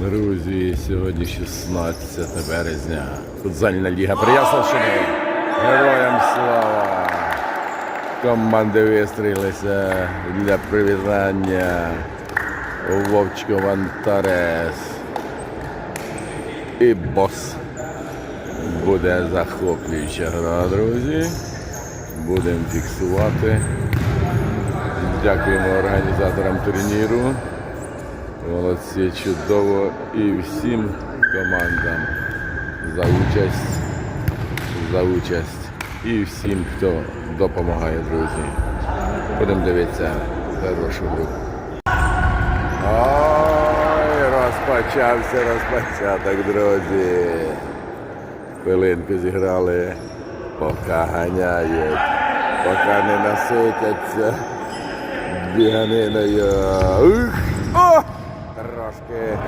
Друзі, сьогодні 16 березня. Футзальна ліга Прияславщини. Героям слава! Команди вистрілилися для привітання. Вовчко Вантарес. І бос. Буде захоплююча гра, друзі. Будемо фіксувати. Дякуємо організаторам турніру. Молодці, чудово і всім командам за участь, за участь і всім, хто допомагає, друзі. Будемо дивитися хорошу гру. Ой, розпочався розпочаток, друзі. Хвилинку зіграли, поки ганяють, поки не наситяться біганиною. Ух! Трошки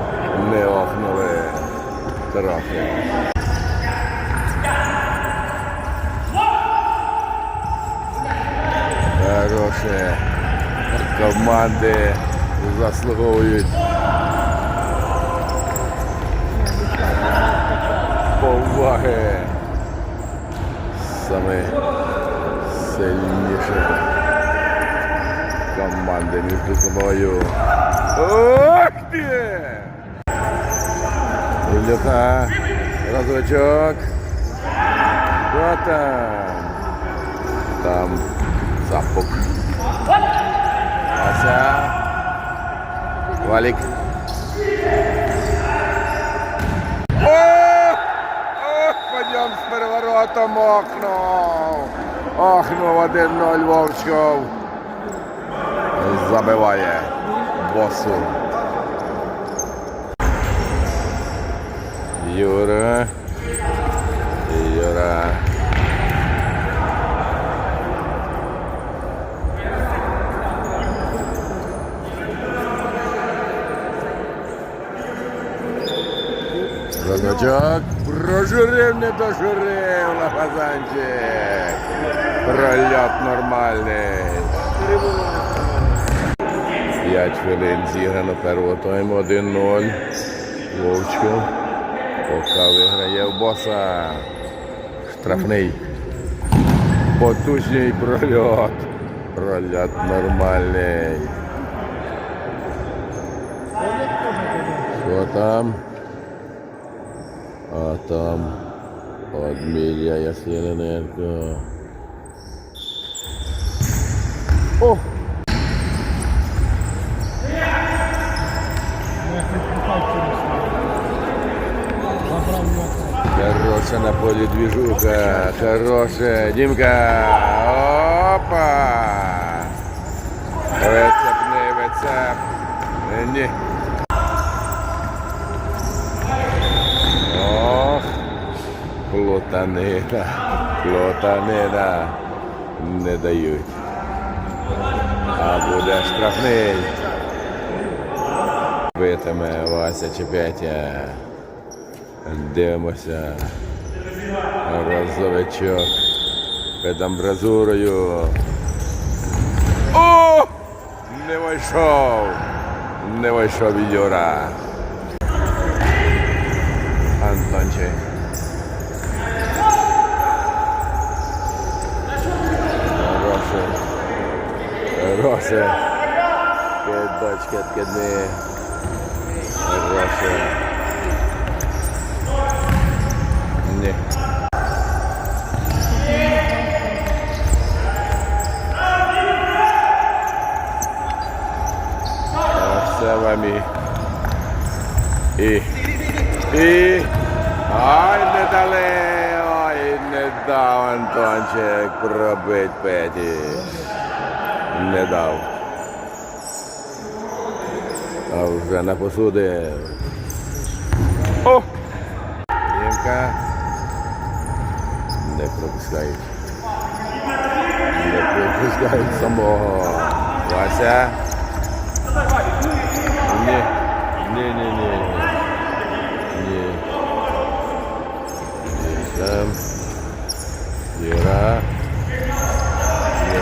не охнули. Трохи. Хороше. Команди заслуговують. Поваги. Саме сильніше команди між собою. Ох ти! Ілюха, разочок. Що там? Там запук. Вася. Валік. Ох! Ох, подйом з переворотом охнув. Охнув 1-0 Вовчков. Забиває босу. Юра. Юра. Розочок прожурив, не дожурив на фазанчик. Прольот нормальний. 5 хвилин зіграно первого тайму 1-0. Вовчко. Пока виграє в боса. Штрафний. Потужний прольот. Прольот нормальний. Що там? А там Одмілля Ясіненко. О! Хорошая на поле движуха. Хорошая. Димка. Опа. Вицеп, не вицеп. Ні. Ох. Плотанина. Плотанина. Не дають. А буде штрафний. Битиме Вася чи Петя. Дивимося. Розовичок під амбразурою. О! Не вийшов! Не вийшов Юра. Антончик. Хороше. Хороше. Кидочки, кидни. Хороше. Ні. Все вам і. І. І. Ай, не дали. Ой, не дав Антончик пробить Петі. Не дав. А вже на посуди. О! Дімка. Не пропускають. Не пропускають самого. Вася. Ні. Ні, ні, ні. Ні. Ні, там. Іра. Ні.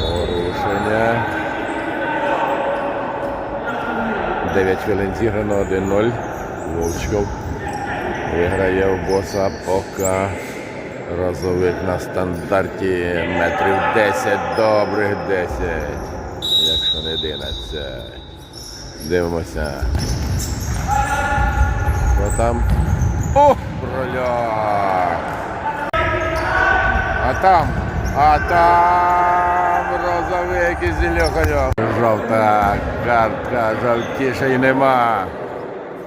Порушення. 9 хвилин зіграно 1-0. Вовчков виграє в боса поки розовик на стандарті метрів 10, добрих 10, якщо не 11. Дивимося. Що там? О, проляк! А там, а там розовик і зільоханьок. Жовта картка, жовтіше й нема.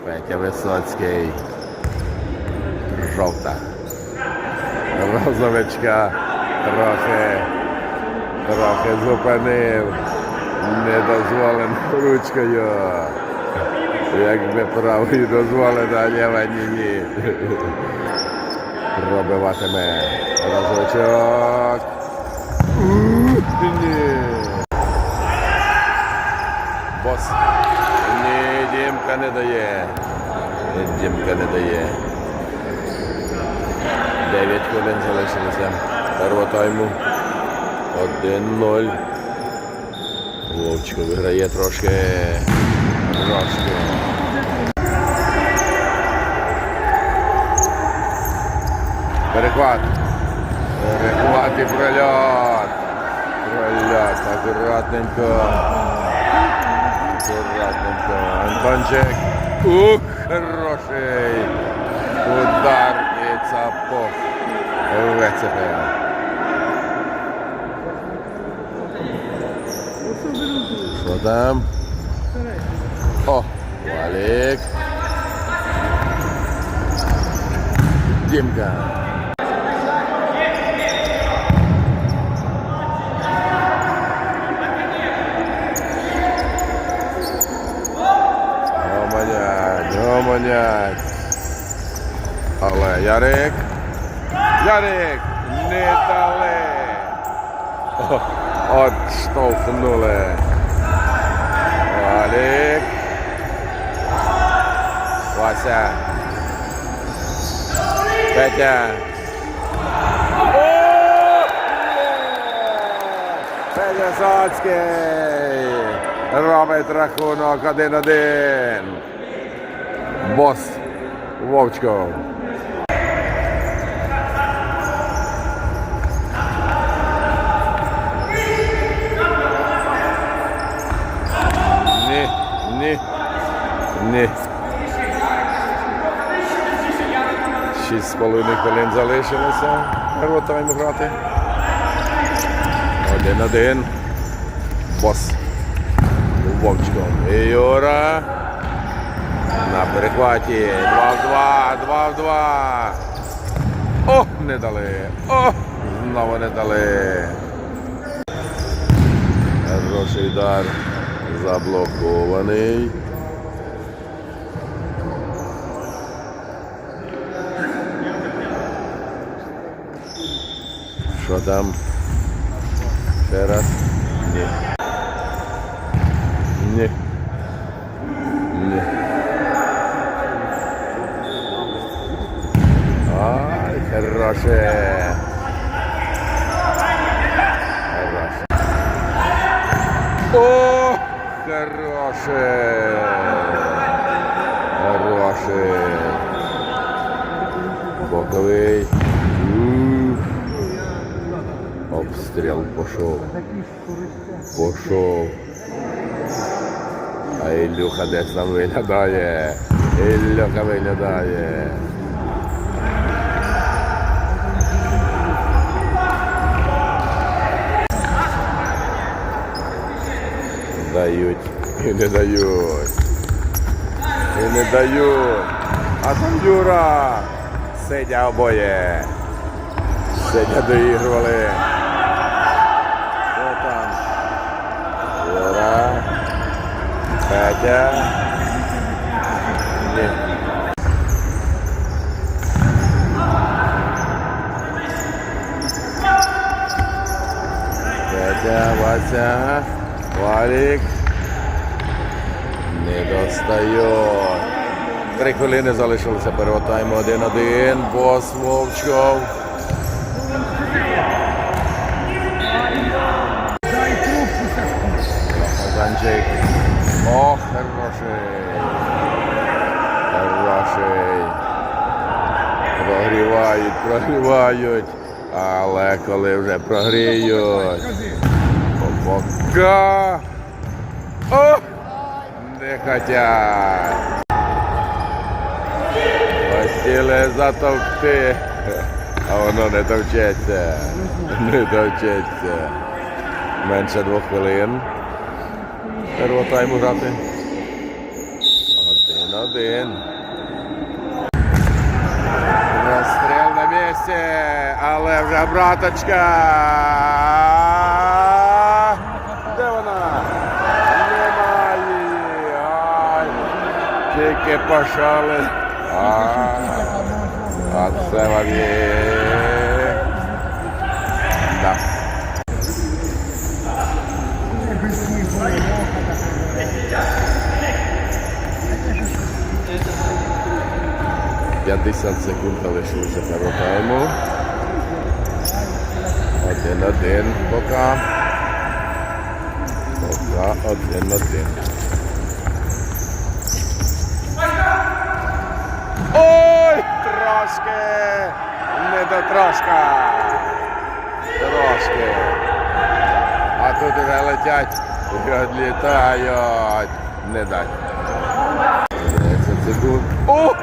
Петя Висоцький. Жовта. Розовичка трохи, трохи зупинив. Недозволено ручкою. Якби правою дозволено, а ліва ні ні. Пробиватиме разочок. Ні. Бос. Ні, Дімка не дає. Дімка не дає. 9 хвилин залишилося. Першого тайму. 1-0. Вовчко виграє трошки. Трошки. Перехват. Перехват і прольот. Прольот. Акуратненько. Акуратненько. Антончик. Ух, хороший. Удар і цапок. Вицепив. Що там? О, Валік. Дімка. Гомонять. Але Ярик. Ярик! Не дали. От штовхнули. Валік. Вася. Петя. Петя Соцький. Робить рахунок 1-1. Бос. Вовчков. Ні, ні, ні. Шість з половиною хвилин залишилося. Первотайм грати. Один-один. Бос. Вовчком. І Юра. На перехваті. Два в два. Два в два. О, не дали. О, знову не дали. Хороший удар заблокований. Що там? Ще раз? Ні. Ні. Ай, хороше. О, хороше. Хороше. Боковий. Обстріл пішов. Пішов. А Ілюха десь там виглядає. Ілюха виглядає. Дають і не дають. І не дають. А там Юра. Сидя обоє. Сидя доігрували. Що там? Юра. Петя. Ні. Петя, Вася, Валік. Не достає. Три хвилини залишилося першого тайму 1-1. Бос Вовчков. Казанчик. Ох, хороший. Хороший. Прогрівають, прогрівають. Але коли вже прогріють. Пока. О! Не хотять. Хотіли затовкти, а воно не товчеться. Не товчеться. Менше двох хвилин. Першого тайму грати. Один-один. Розстріл на місці, але вже браточка. Де вона? Немає її. Ай. Тільки пошали. А, це вам є. Да. П'ятдесят секунд залишилося тайму. Один-один пока. Пока один-один. Ой, трошки! Не до трошка! Трошки. А тут вже летять відлітають. Не дать. 10 секунд. О!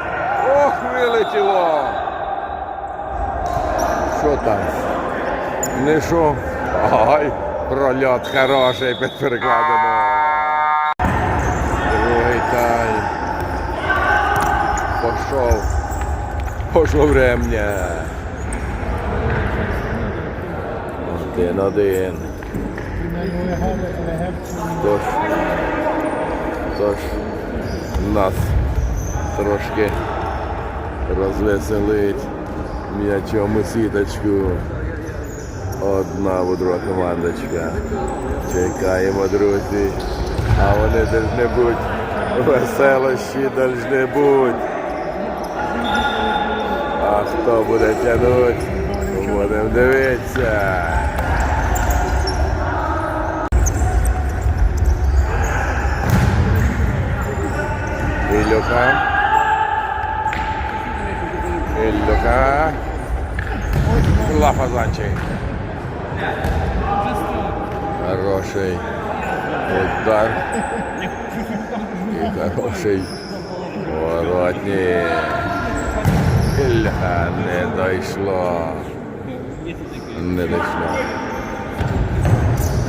Ох, вилетіло! Що там? Не що? Ай, прольот хороший під перекладено. Другий тайм. Пошов. Пошло врем'я. Один один. Тож, тож нас трошки розвеселить м'ячом у сіточку. Одна або командочка. Чекаємо, друзі. А вони должны бути веселощі должны бути. А хто буде тягнути, будемо дивитися. Ілюка. Ілюка. Лафазанчик. Хороший удар. І хороший воротник. Ілля не дійшло. Не дійшло.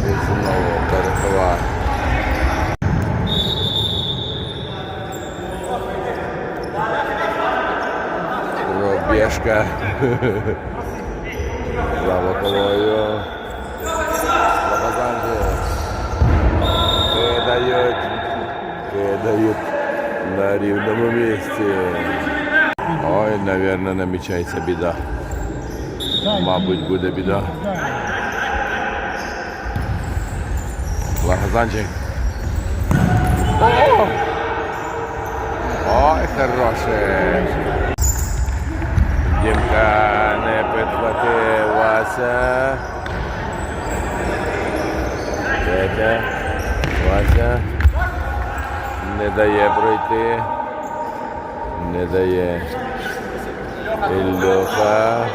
І знову перехова. Пробіжка. За боковою. Лапазанчик. Кидають. Кидають на рівному місці. Ой, навірно, намічається біда. Мабуть, буде біда. Лагазанчик. О! Ой, хороший. Дімка не підхватив Вася. Петя. Вася. Не дає пройти. Не дає. Ілюха.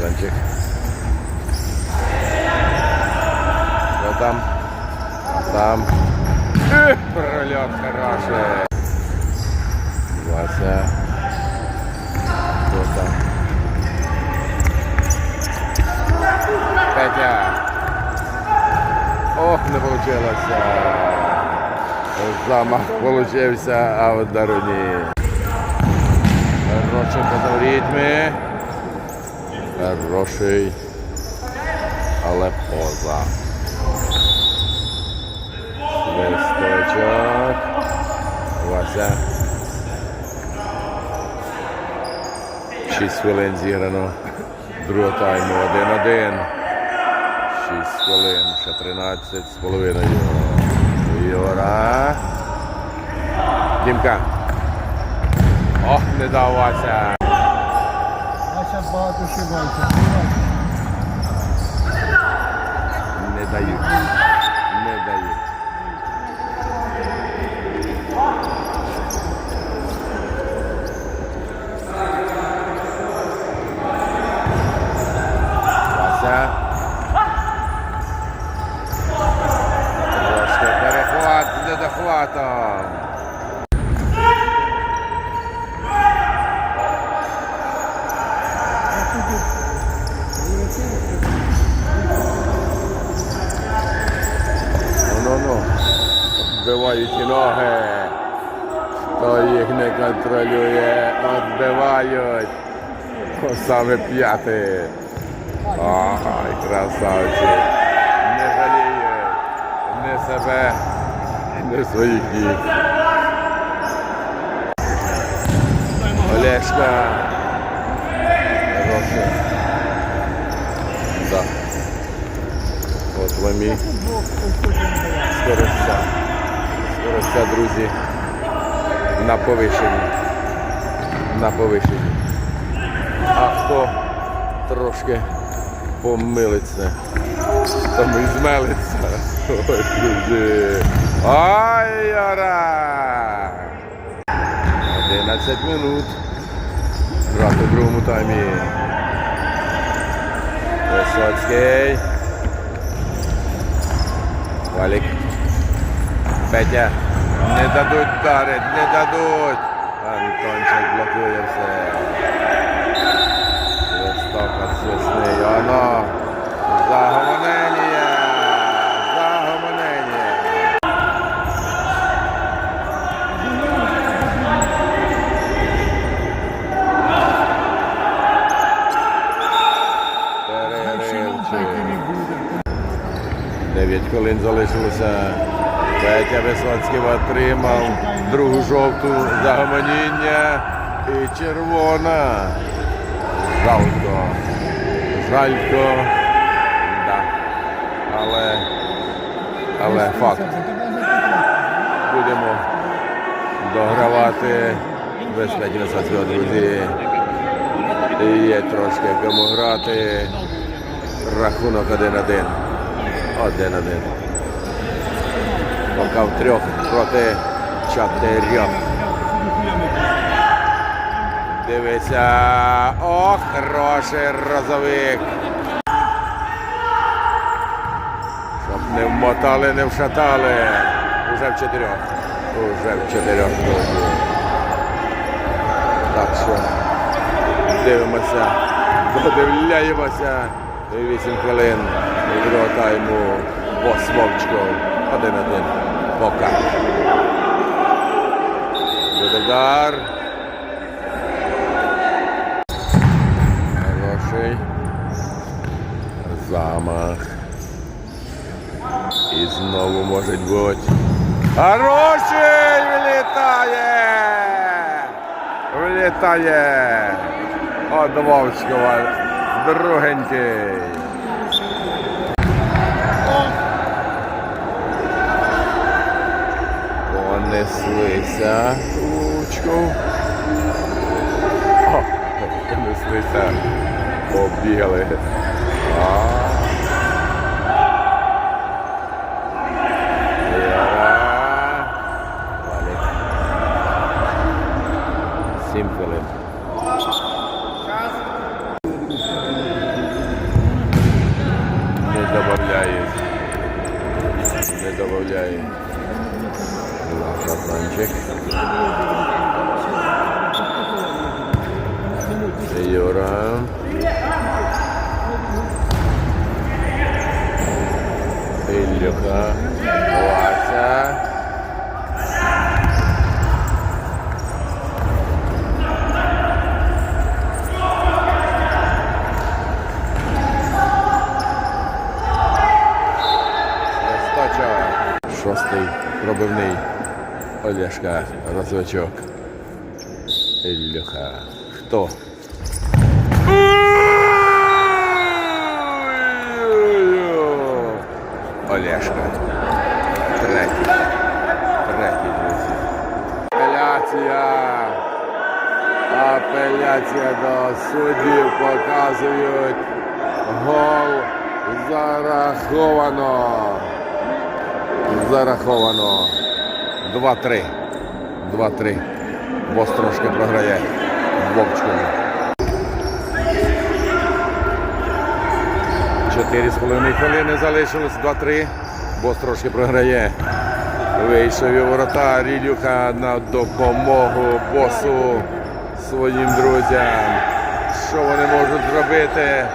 Занчик. Что там? Там. Эх, пролет хороший. Вася. Кто там? Петя. Не получилось. Замах получився, а в даруні. Хорошенько в ритмі. Хороший. Але поза. Листочок. Вася. 6 хвилин зіграно. Другого тайму 1-1. 6 хвилин, ще 13 з половиною. Юра. Дімка. Ох, не дав Вася. так багато шибається. Не дають. Не дають. Вася. Трошки перехват з недохватом. Ну-ну-ну. Відбивають ноги. Хто їх не контролює, відбивають. Саме п'ятий. Ай, красавчик. Не жаліють. Не себе, не своїх ніг. Олешка. Да. От вамі. Скоро все. Скоро все, друзі. На повишенні. На повишенні. А хто трошки помилиться, тому і змелиться. Ой, друзі. Ай, яра! 11 минут. Грати в другому таймі. Висоцький. Валік. Петя. Не дадуть дарить, не дадуть. Антончик блокує все. Свисток свисний. Оно. Загомонення. Загомонення. 9 хвилин залишилося. Петя Висоцький отримав другу жовту загомоніння і червона. Жалко. Жалько. Да. Але, але факт. Будемо догравати без Петі Висоцького, друзі. І Є трошки кому грати. Рахунок 1-1. 1-1. Поки в трьох проти чотирьох. Дивися. Ох, хороший розовик. Щоб не вмотали, не вшатали. Уже в чотирьох. Уже в чотирьох. Так що дивимося, подивляємося. 8 хвилин тайму Восьмовчко. 1-1. Пока. Будедар. Хороший. Замах. І знову може бути. Хороший! Вилітає! Вилітає! От Вовчкова. Другенький. Понеслися. Лучку. О, понеслися. Побігали. А. Ілюха. Вася. Шостий пробивний Олешка розвичок. Ілюха. Хто? Олешка. Третій. Третій, друзі. Апеляція. Апеляція до суддів показують. Гол зараховано. Зараховано. 2-3. 2-3. Бос трошки програє. Вовчкою. 4,5 хвилини залишилось, 2-3. Бос трошки програє. Вийшов і ворота Рідюка на допомогу босу своїм друзям. Що вони можуть зробити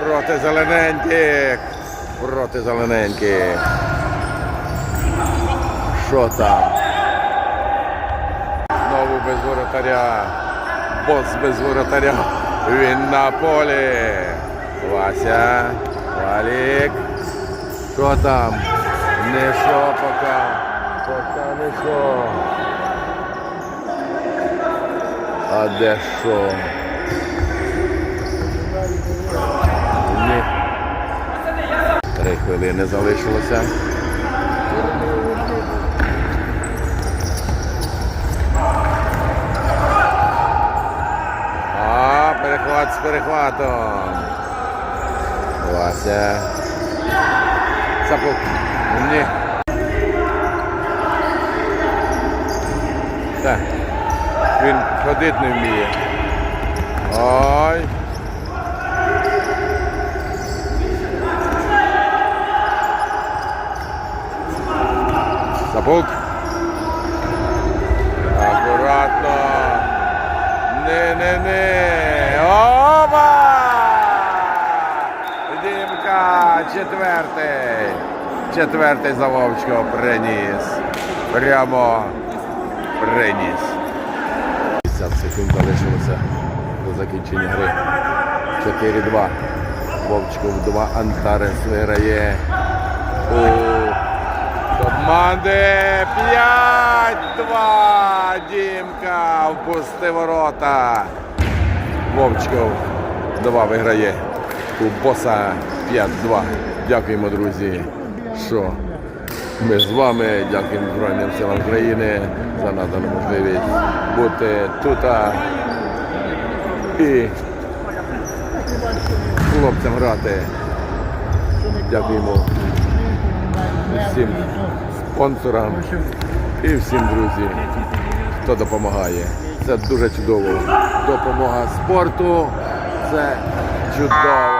проти зелененьких? Проти зелененьких. Що там? Знову без воротаря. Бос без воротаря. Він на полі. Вася. Валік. Що там? Не що поки. Поки не що. А де що? Ні. Три хвилини залишилося. А, перехват з перехватом. Вася. Сапук. Ні. Так. Він ходити не вміє. Ой. Сапук. Акуратно. Не-не-не. Оба! Дімка, четвертий. Четвертий за Вовчко приніс. Прямо приніс. 50 секунд залишилося до закінчення гри. 4-2. Вовчков 2. Антарес виграє. У команди 5-2. Дімка впусти ворота. Вовчков 2 виграє. У боса 5-2. Дякуємо, друзі. Що ми з вами дякуємо Збройним силам України за надану можливість бути тут і хлопцям грати. Дякуємо всім спонсорам і всім друзі, хто допомагає. Це дуже чудово. Допомога спорту це чудово.